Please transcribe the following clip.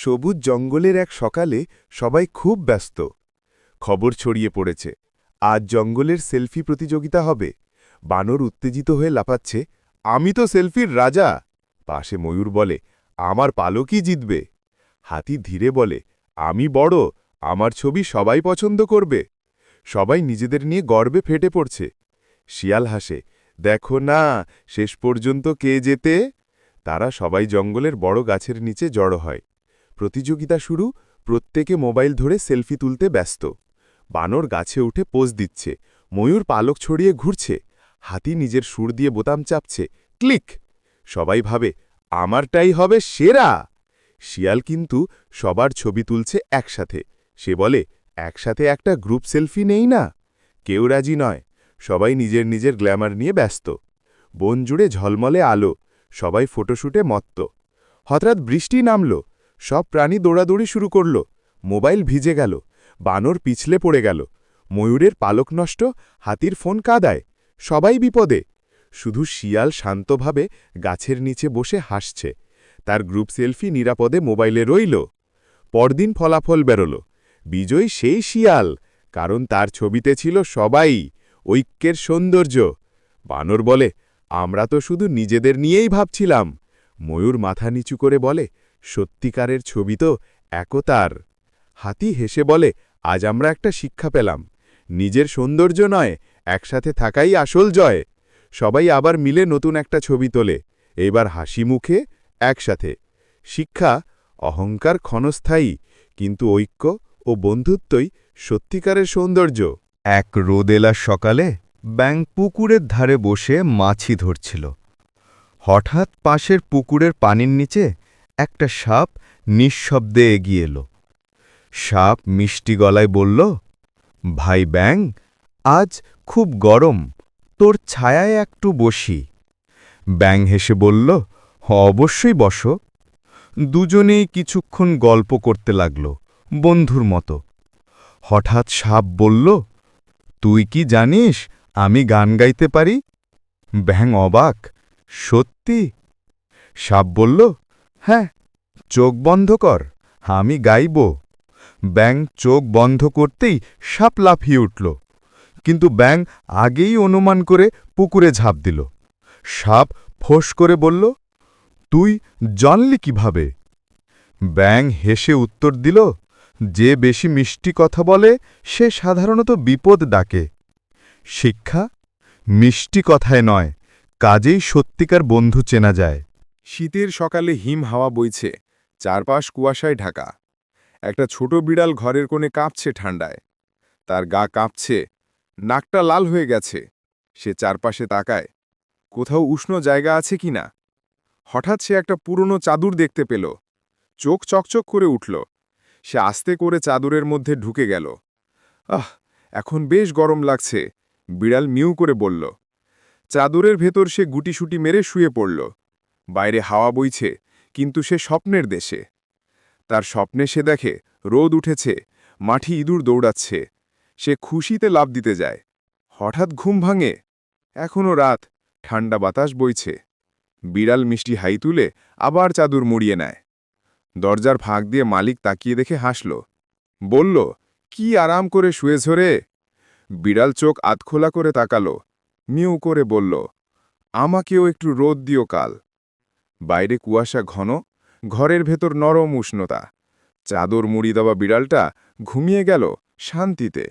সবুজ জঙ্গলের এক সকালে সবাই খুব ব্যস্ত। খবর ছড়িয়ে পড়েছে, আজ জঙ্গলের সেলফি প্রতিযোগিতা হবে। বানর উত্তেজিত হয়ে লাফাচ্ছে, আমি তো সেলফির রাজা! পাশে ময়ূর বলে, আমার পালকই জিতবে। হাতি ধীরে বলে, আমি বড়, আমার ছবি সবাই পছন্দ করবে। সবাই নিজেদের নিয়ে গর্বে ফেটে পড়ছে। শিয়াল হাসে, দেখো না, শেষ পর্যন্ত কে যেতে তারা সবাই জঙ্গলের বড় গাছের নিচে জড়ো হয়। প্রতিযোগিতা শুরু, প্রত্যেকে মোবাইল ধরে সেলফি তুলতে ব্যস্ত। বানর গাছে উঠে পোজ দিচ্ছে, ময়ূর পালক ছড়িয়ে ঘুরছে, হাতি নিজের সুর দিয়ে বোতাম চাপছে, ক্লিক। সবাই ভাবে, আমারটাই হবে সেরা! শিয়াল কিন্তু সবার ছবি তুলছে একসাথে। সে বলে, একসাথে একটা গ্রুপ সেলফি নেই না? কেউ রাজি নয়, সবাই নিজের নিজের গ্ল্যামার নিয়ে ব্যস্ত। বন জুড়ে ঝলমলে আলো, সবাই ফটোশুটে মত্ত। হঠাৎ বৃষ্টি নামল সব প্রাণী দৌড়াদৌড়ি শুরু করল। মোবাইল ভিজে গেল। বানর পিছলে পড়ে গেল। ময়ূরের পালক নষ্ট, হাতির ফোন কাদায়। সবাই বিপদে। শুধু শিয়াল শান্তভাবে গাছের নিচে বসে হাসছে। তার গ্রুপ সেলফি নিরাপদে মোবাইলে রইল। পরদিন ফলাফল বেরোল। বিজয়ী সেই শিয়াল, কারণ তার ছবিতে ছিল সবাই ঐক্যের সৌন্দর্য। বানর বলে, আমরা তো শুধু নিজেদের নিয়েই ভাবছিলাম। ময়ূর মাথা নিচু করে বলে সত্যিকারের ছবি তো একতার। হাতি হেসে বলে, আজ আমরা একটা শিক্ষা পেলাম। নিজের সৌন্দর্য নয়, একসাথে থাকাই আসল জয়। সবাই আবার মিলে নতুন একটা ছবি তোলে। এবার হাসি মুখে একসাথে। শিক্ষা অহংকার ক্ষণস্থায়ী, কিন্তু ঐক্য ও বন্ধুত্বই সত্যিকারের সৌন্দর্য। এক রোদেলা সকালে ব্যাং পুকুরের ধারে বসে মাছি ধরছিল। হঠাৎ পাশের পুকুরের পানির নিচে একটা সাপ নিঃশব্দে এগিয়ে এলো। সাপ মিষ্টি গলায় বলল, ভাই ব্যাং, আজ খুব গরম, তোর ছায়ায় একটু বসি। ব্যাং হেসে বলল, অবশ্যই বসো। দুজনেই কিছুক্ষণ গল্প করতে লাগল বন্ধুর মতো। হঠাৎ সাপ বলল, তুই কি জানিস আমি গান গাইতে পারি? ব্যাং অবাক, সত্যি? সাপ বলল হ্যাঁ। চোখ বন্ধ কর, আমি গাইব। ব্যাং চোখ বন্ধ করতেই সাপ লাফিয়ে উঠল। কিন্তু ব্যাং আগেই অনুমান করে পুকুরে ঝাঁপ দিল। সাপ ফোঁস করে বলল, তুই জানলি কীভাবে? ব্যাং হেসে উত্তর দিল, যে বেশি মিষ্টি কথা বলে, সে সাধারণত বিপদ ডাকে। শিক্ষা, মিষ্টি কথায় নয়, কাজেই সত্যিকার বন্ধু চেনা যায়। শীতের সকালে হিম হাওয়া বইছে, চারপাশ কুয়াশায় ঢাকা। একটা ছোট বিড়াল ঘরের কোণে কাঁপছে ঠান্ডায় তার গা কাঁপছে, নাকটা লাল হয়ে গেছে, সে চারপাশে তাকায়, কোথাও উষ্ণ জায়গা আছে কিনা হঠাৎ সে একটা পুরনো চাদুর দেখতে পেল, চোখ চকচক করে উঠল, সে আস্তে করে চাদরের মধ্যে ঢুকে গেল। আহ, এখন বেশ গরম লাগছে, বিড়াল মিউ করে বলল, চাদরের ভেতর সে গুটিসুটি মেরে শুয়ে পড়ল। বাইরে হাওয়া বইছে, কিন্তু সে স্বপ্নের দেশে। তার স্বপ্নে সে দেখে, রোদ উঠেছে, মাঠি ইঁদুর দৌড়াচ্ছে। সে খুশিতে লাভ দিতে যায়। হঠাৎ ঘুম ভাঙে। এখনও রাত ঠান্ডা বাতাস বইছে। বিড়াল মিষ্টি হাই তুলে আবার চাদর মুড়িয়ে নেয়। দরজার ফাঁক দিয়ে মালিক তাকিয়ে দেখে হাসল। বলল, কি আরাম করে শুয়ে ঝরে বিড়াল চোখ আতখোলা করে তাকালো। মিউ করে বলল, আমাকেও একটু রোদ দিও কাল। বাইরে কুয়াশা ঘন ঘরের ভেতর নরম উষ্ণতা। চাদর মুড়ি দেওয়া বিড়ালটা ঘুমিয়ে গেল শান্তিতে।